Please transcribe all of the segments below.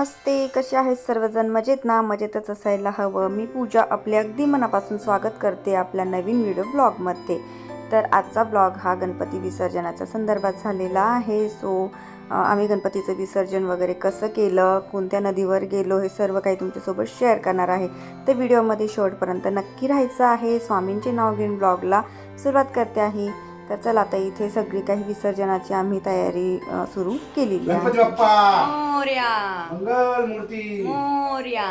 नमस्ते कसे आहेत सर्वजण? मजेत ना? मजेतच असायला हवं. मी पूजा आपले अगदी मनापासून स्वागत करते आपल्या नवीन व्हिडिओ ब्लॉगमध्ये. तर आजचा ब्लॉग हा गणपती विसर्जनाच्या संदर्भात झालेला आहे. सो आम्ही गणपतीचं विसर्जन वगैरे कसं केलं कोणत्या नदीवर गेलो हे सर्व काही तुमच्यासोबत शेअर करणार आहे. तर व्हिडिओमध्ये शेवटपर्यंत नक्की राहायचं आहे. स्वामींचे नाव घेऊन ब्लॉगला सुरुवात करते आहे. तर चला आता इथे सगळी काही विसर्जनाची आम्ही तयारी सुरू केलेली आहे. मोर्या! मंगल मूर्ती मोर्या!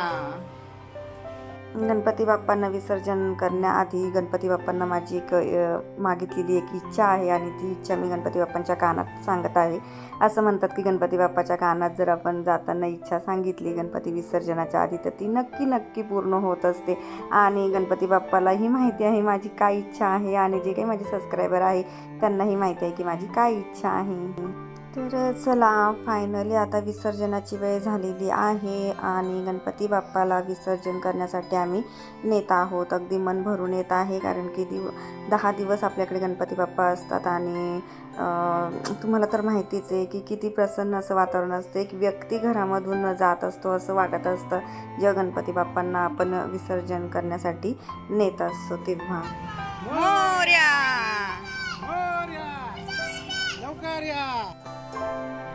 गणपती बाप्पांना विसर्जन करण्याआधी गणपती बाप्पांना माझी एक मागितलेली एक इच्छा आहे आणि ती इच्छा मी गणपती बाप्पांच्या कानात सांगत आहे. असं म्हणतात की गणपती बाप्पाच्या कानात जर आपण जाताना इच्छा सांगितली गणपती विसर्जनाच्या आधी तर ती नक्की नक्की पूर्ण होत असते. आणि गणपती बाप्पालाही माहिती आहे माझी काय इच्छा आहे आणि जे काही माझे सबस्क्रायबर आहे त्यांनाही माहिती आहे की माझी काय इच्छा आहे. तर चला फायनली आता विसर्जनाची वेळ झालेली आहे आणि गणपती बाप्पाला विसर्जन करण्यासाठी आम्ही नेत आहोत. अगदी मन भरून येत आहे कारण की दिव दहा दिवस आपल्याकडे गणपती बाप्पा असतात आणि तुम्हाला तर माहितीच आहे की किती प्रसन्न असं वातावरण असते एक व्यक्ती घरामधून जात असतो असं वाटत असतं. जेव्हा गणपती बाप्पांना आपण विसर्जन करण्यासाठी नेत असतो तेव्हा. सहकार्या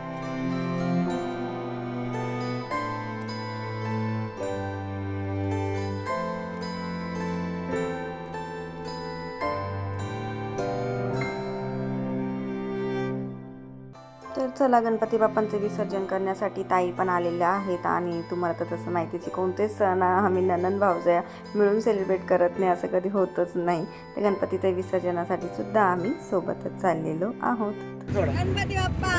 चला गणपती बाप्पांचं विसर्जन करण्यासाठी ताई पण आलेल्या आहेत आणि तुम्हाला तर तसं माहितीच आहे कोणतेच सण आम्ही ननन भावजया मिळून सेलिब्रेट करत नाही असं कधी होतच नाही. तर गणपतीच्या विसर्जनासाठी सुद्धा आम्ही सोबतच चाललेलो आहोत. गणपती बाप्पा!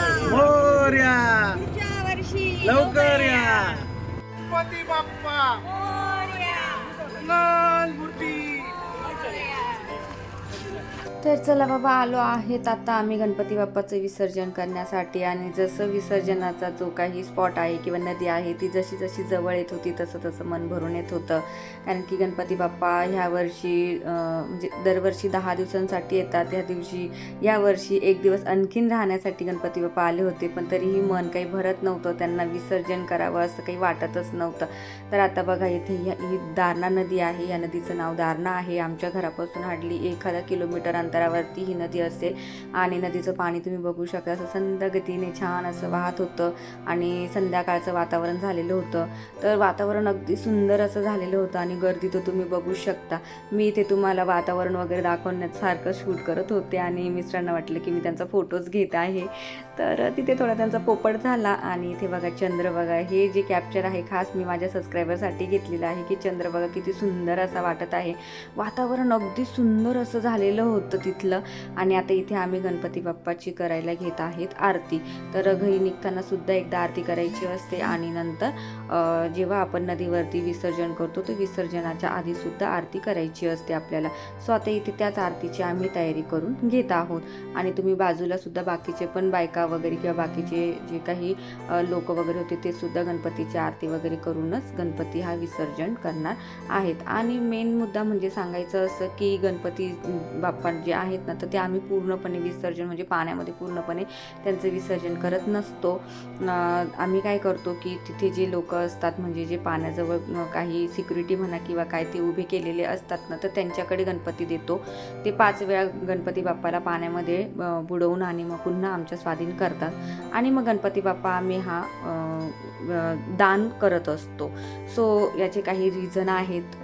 तर चला बाबा आलो आहेत आता आम्ही गणपती बाप्पाचं विसर्जन करण्यासाठी. आणि जसं विसर्जनाचा जो काही स्पॉट आहे किंवा नदी आहे ती जशी जशी जवळ येत होती तसं तसं मन भरून येत होतं. कारण की गणपती बाप्पा ह्या वर्षी म्हणजे दरवर्षी दहा दिवसांसाठी येतात. ह्या दिवशी यावर्षी एक दिवस आणखीन राहण्यासाठी गणपती बाप्पा आले होते. पण तरीही मन काही भरत नव्हतं. त्यांना विसर्जन करावं असं काही वाटतच नव्हतं. तर आता बघा इथे ह्या- ही दारणा नदी आहे. या नदीचं नाव दारणा आहे. आमच्या घरापासून हार्डली एखादा किलोमीटर अंतर अंतरावरती ही नदी असेल. आणि नदीचं पाणी तुम्ही बघू शकता. असं संद गतीने छान असं वाहत होतं आणि संध्याकाळचं वातावरण झालेलं होतं. तर वातावरण अगदी सुंदर असं झालेलं होतं आणि गर्दी तर तुम्ही बघू शकता. मी इथे तुम्हाला वातावरण वगैरे दाखवण्यासारखं शूट करत होते आणि मिस्टरांना वाटलं की मी त्यांचा फोटोज घेत आहे. तर तिथे थोडा त्यांचा पोपट झाला आणि इथे बघा चंद्र बघा. हे जे कॅप्चर आहे खास मी माझ्या सबस्क्रायबरसाठी घेतलेलं आहे की चंद्र बघा किती सुंदर असा वाटत आहे. वातावरण अगदी सुंदर असं झालेलं होतं. तिथलं. आणि आता इथे आम्ही गणपती बाप्पाची करायला घेत आहेत आरती. तर घरी निघताना सुद्धा एकदा आरती करायची असते आणि नंतर जेव्हा आपण नदीवरती विसर्जन करतो तर विसर्जनाच्या आधी सुद्धा आरती करायची असते आपल्याला. सो आता इथे त्याच आरतीची आम्ही तयारी करून घेत आहोत. आणि तुम्ही बाजूला सुद्धा बाकीचे पण बायका वगैरे किंवा बाकीचे जे काही लोक वगैरे होते ते सुद्धा गणपतीची आरती वगैरे करूनच गणपती हा विसर्जन करणार आहेत. आणि मेन मुद्दा म्हणजे सांगायचं असं की गणपती बाप्पा जे आहेत ना तर ते आम्ही पूर्णपणे विसर्जन म्हणजे पाण्यामध्ये पूर्णपणे त्यांचं विसर्जन करत नसतो. आम्ही काय करतो की तिथे जे लोक असतात म्हणजे जे पाण्याजवळ काही सिक्युरिटी म्हणा किंवा काय ते उभे केलेले असतात ना तर त्यांच्याकडे गणपती देतो. ते पाच वेळा गणपती बाप्पाला पाण्यामध्ये बुडवून आणि मग पुन्हा आमच्या स्वाधीन करतात. आणि मग गणपती बाप्पा आम्ही हा दान करत असतो. सो याचे काही रिझन आहेत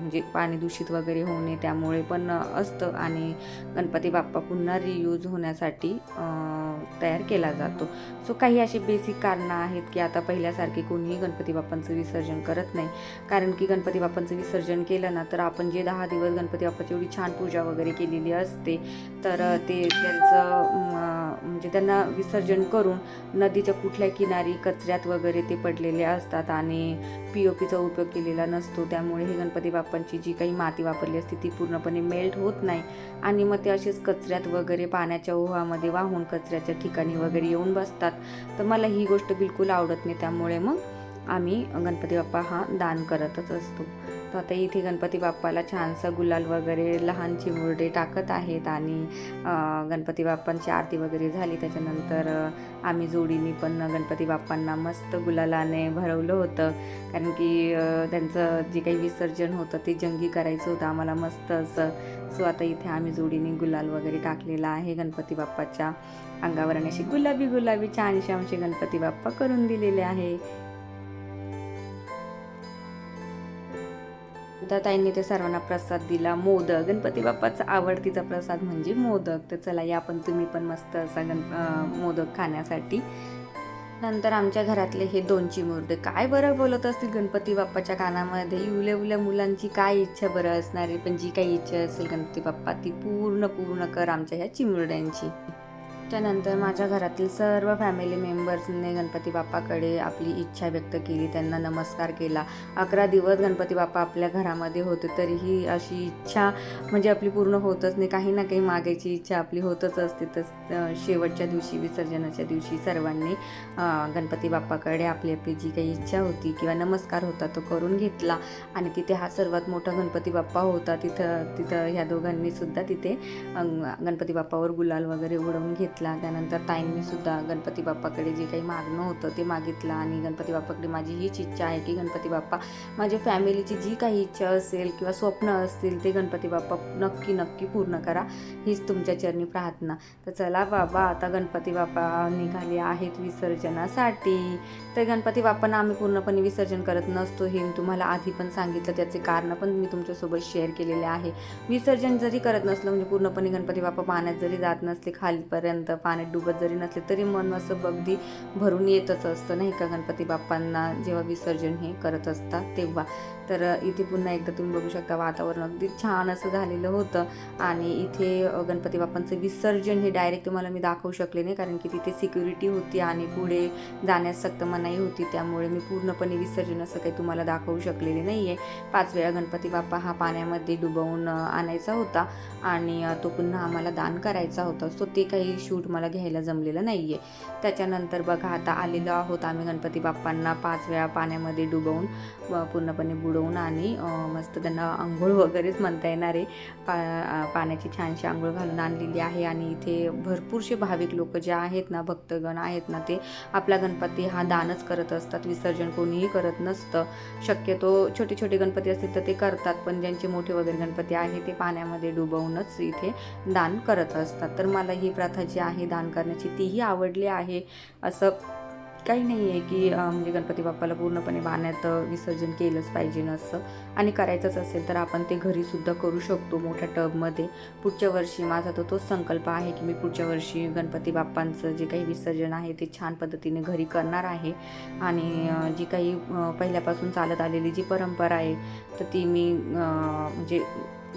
म्हणजे पाणी दूषित वगैरे होणे त्यामुळे पण असतं. आणि गणपती बाप्पा पुन्हा रियूज होण्यासाठी तयार केला जातो. सो काही असे बेसिक कारणं आहेत की आता पहिल्यासारखे कोणीही गणपती बाप्पांचं विसर्जन करत नाही. कारण की गणपती बाप्पांचं विसर्जन केलं ना तर आपण जे दहा दिवस गणपती बाप्पाची एवढी छान पूजा वगैरे केलेली असते तर ते त्यांचं त्यांना विसर्जन करून नदीच्या कुठल्या किनारी कचऱ्यात वगैरे ते पडलेले असतात आणि पी ओ पीचा उपयोग केलेला नसतो. त्यामुळे ही गणपती बाप्पांची जी काही माती वापरली असते ती पूर्णपणे मेल्ट होत नाही. आणि मग ते असेच कचऱ्यात वगैरे पाण्याच्या ओहामध्ये वाहून कचऱ्याच्या ठिकाणी वगैरे येऊन बसतात. तर मला ही गोष्ट बिलकुल आवडत नाही. त्यामुळे मग आम्ही गणपती बाप्पा हा दान करतच असतो. तर आता इथे गणपती बाप्पाला छानसं गुलाल वगैरे लहान चिमुरडे टाकत आहेत आणि गणपती बाप्पांची आरती वगैरे झाली. त्याच्यानंतर आम्ही जोडीने पण गणपती बाप्पांना मस्त गुलालाने भरवलं होतं. कारण की त्यांचं जे काही विसर्जन होतं ते जंगी करायचं होतं. आम्हाला मस्त असं सो आता इथे आम्ही जोडीने गुलाल वगैरे टाकलेला आहे गणपती बाप्पाच्या अंगावर. आणि अशी गुलाबी गुलाबी छानशी आमचे गणपती बाप्पा करून दिलेले आहे. तर ताईंनी ते सर्वांना प्रसाद दिला. मोदक. गणपती बाप्पाचा आवडतीचा प्रसाद म्हणजे मोदक. तर चला या पण तुम्ही पण मस्त असा गण मोदक खाण्यासाठी. नंतर आमच्या घरातले हे दोन चिमुरडे. काय बरं बोलत असतील गणपती बाप्पाच्या कानामध्ये? इवल्या उल्या मुलांची काय इच्छा बरं असणार आहे? पण जी काही इच्छा असेल गणपती बाप्पा ती पूर्ण पूर्ण कर आमच्या ह्या चिमुरड्यांची. त्यानंतर माझ्या घरातील सर्व फॅमिली मेंबर्सने गणपती बाप्पाकडे आपली इच्छा व्यक्त केली. त्यांना नमस्कार केला. अकरा दिवस गणपती बाप्पा आपल्या घरामध्ये होते तरीही अशी इच्छा म्हणजे आपली पूर्ण होतच नाही. काही ना काही मागायची इच्छा आपली होतच असते. तर शेवटच्या दिवशी विसर्जनाच्या दिवशी सर्वांनी गणपती बाप्पाकडे आपली आपली जी काही इच्छा होती किंवा नमस्कार होता तो करून घेतला. आणि तिथे हा सर्वात मोठा गणपती बाप्पा होता. तिथं तिथं ह्या दोघांनी सुद्धा तिथे गणपती बाप्पावर गुलाल वगैरे उडवून घेतला. त्यानंतर ताईंनी सुद्धा गणपती बाप्पाकडे जे काही मागणं होतं ते मागितलं आणि गणपती बाप्पाकडे माझी हीच इच्छा आहे की गणपती बाप्पा माझ्या फॅमिलीची जी काही इच्छा असेल किंवा स्वप्न असतील ते गणपती बाप्पा नक्की नक्की पूर्ण करा. हीच तुमच्या चरणी प्रार्थना. तर चला बाबा आता गणपती बाप्पा निघाले आहेत विसर्जनासाठी. तर गणपती बाप्पांना आम्ही पूर्णपणे विसर्जन करत नसतो हे मी तुम्हाला आधी पण सांगितलं. त्याचे कारण पण मी तुमच्यासोबत शेअर केलेले आहे. विसर्जन जरी करत नसलं म्हणजे पूर्णपणे गणपती बाप्पा पाण्यात जरी जात नसले खालीपर्यंत पाण्यात डुबत जरी नसले तरी मन असं अगदी भरून येतच असतं नाही का? गणपती बाप्पांना जेव्हा विसर्जन हे करत असतात तेव्हा. तर इथे पुन्हा एकदा तुम्ही बघू शकता वातावरण अगदी छान असं झालेलं होतं. आणि इथे गणपती बाप्पांचं विसर्जन हे डायरेक्ट तुम्हाला मी दाखवू शकले नाही कारण की तिथे सिक्युरिटी होती आणि पुढे जाण्यास सक्त मनाई होती. त्यामुळे मी पूर्णपणे विसर्जन असं काही तुम्हाला दाखवू शकलेले नाही आहे पाच वेळा गणपती बाप्पा हा पाण्यामध्ये डुबवून आणायचा होता. आणि तो पुन्हा आम्हाला दान करायचा होता. सो ते काही शूट मला घ्यायला जमलेलं नाही आहे त्याच्यानंतर बघा आता आलेलो आहोत आम्ही गणपती बाप्पांना पाच वेळा पाण्यामध्ये डुबवून पूर्णपणे बुडवून आणि मस्त त्यांना आंघोळ वगैरेच म्हणता येणार आहे. पा पाण्याची छानशी आंघोळ घालून आणलेली आहे आणि इथे भरपूरसे भाविक लोक जे आहेत ना भक्तगण आहेत ना ते आपला गणपती हा दानच करत असतात. विसर्जन कोणीही करत नसतं. शक्यतो छोटे छोटे गणपती असतील तर ते करतात पण ज्यांचे मोठे वगैरे गणपती आहे ते पाण्यामध्ये डुबवूनच इथे दान करत असतात. तर मला ही प्रथा जी आहे आहे दान करण्याची तीही आवडली आहे. असं काही नाही आहे की म्हणजे गणपती बाप्पाला पूर्णपणे पाण्यात विसर्जन केलंच पाहिजे नसं आणि करायचंच असेल तर आपण ते घरीसुद्धा करू शकतो मोठ्या टबमध्ये. पुढच्या वर्षी माझा तो तोच संकल्प आहे की मी पुढच्या वर्षी गणपती बाप्पांचं जे काही विसर्जन आहे ते छान पद्धतीने घरी करणार आहे. आणि जी काही पहिल्यापासून चालत आलेली जी परंपरा आहे तर ती मी म्हणजे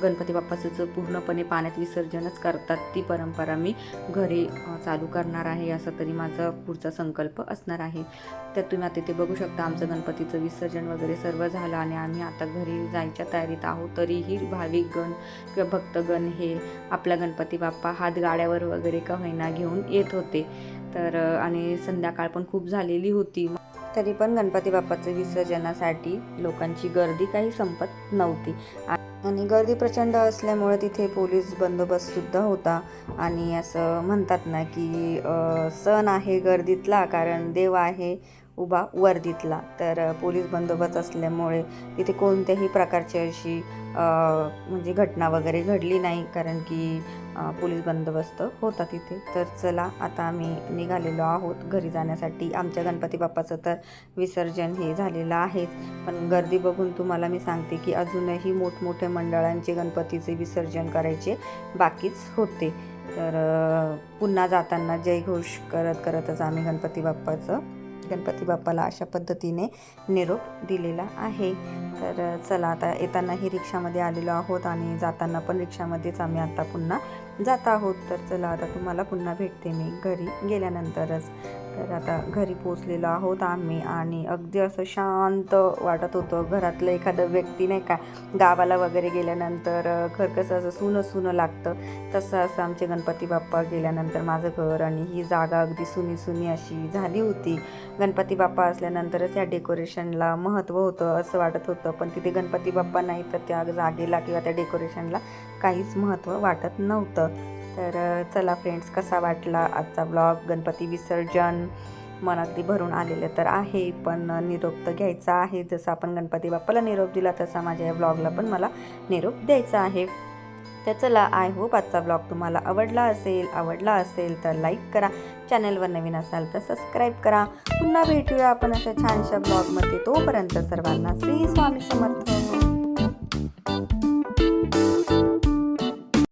गणपती बाप्पाचं जर पूर्णपणे पाण्यात विसर्जनच करतात ती परंपरा मी घरी चालू करणार आहे असा तरी माझा पुढचा संकल्प असणार आहे. तर तुम्ही आता ते बघू शकता आमचं गणपतीचं विसर्जन वगैरे सर्व झालं आणि आम्ही आता घरी जायच्या तयारीत आहोत. तरीही भाविक गण किंवा भक्तगण हे आपला गणपती बाप्पा हात गाड्यावर वगैरे का होईना घेऊन येत होते. तर आणि संध्याकाळ पण खूप झालेली होती. तरी पण गणपती बाप्पाचं विसर्जनासाठी लोकांची गर्दी काही संपत नव्हती. आणि गर्दी प्रचंड असल्यामुळे तिथे पोलीस बंदोबस्त सुद्धा होता. आणि असं म्हणतात ना की सण आहे गर्दीतला कारण देव आहे उभा वर्दीतला. तर पोलीस बंदोबस्त असल्यामुळे तिथे कोणत्याही प्रकारची अशी म्हणजे घटना वगैरे घडली नाही कारण की पोलीस बंदोबस्त होता तिथे. तर चला आता आम्ही निघालेलो आहोत घरी जाण्यासाठी. आमच्या गणपती बाप्पाचं तर विसर्जन हे झालेलं आहेच पण गर्दी बघून तुम्हाला मी सांगते की अजूनही मोठमोठे मंडळांचे गणपतीचे विसर्जन करायचे बाकीच होते. तर पुन्हा जाताना जयघोष करत करतच आम्ही गणपती बाप्पाचं गणपती बाप्पाला अशा पद्धतीने निरोप दिलेला आहे. तर चला आता येतानाही रिक्षामध्ये आलेलो आहोत आणि जाताना पण रिक्षामध्येच आम्ही आता पुन्हा जात आहोत तर चला आता तुम्हाला पुन्हा भेटते मी घरी गेल्यानंतरच. तर आता घरी पोचलेलो आहोत आम्ही आणि अगदी असं शांत वाटत होतं घरातलं एखादं व्यक्ती नाही का गावाला वगैरे गेल्यानंतर घर कसं असं सुनं सुनं लागतं. तसं असं आमचे गणपती बाप्पा गेल्यानंतर माझं घर आणि ही जागा अगदी सुनी सुनी अशी झाली होती. गणपती बाप्पा असल्यानंतरच या डेकोरेशनला महत्त्व होतं असं वाटत होतं पण तिथे गणपती बाप्पा नाही तर त्या जागेला किंवा त्या डेकोरेशनला काहीच महत्त्व वाटत नव्हतं. तर चला फ्रेंड्स कसा वाटला आजचा ब्लॉग गणपती विसर्जन मन अगदी भरून आलेलं तर आहे पण निरोप तर घ्यायचा आहे. जसं आपण गणपती बाप्पाला निरोप दिला तसा माझ्या या ब्लॉगला पण मला निरोप द्यायचा आहे. तर चला आय होप आजचा ब्लॉग तुम्हाला आवडला असेल आवडला असेल तर लाईक करा. चॅनलवर नवीन असाल तर सबस्क्राईब करा. पुन्हा भेटूया आपण अशा छानशा ब्लॉगमध्ये तोपर्यंत सर्वांना श्री स्वामी समर्थ.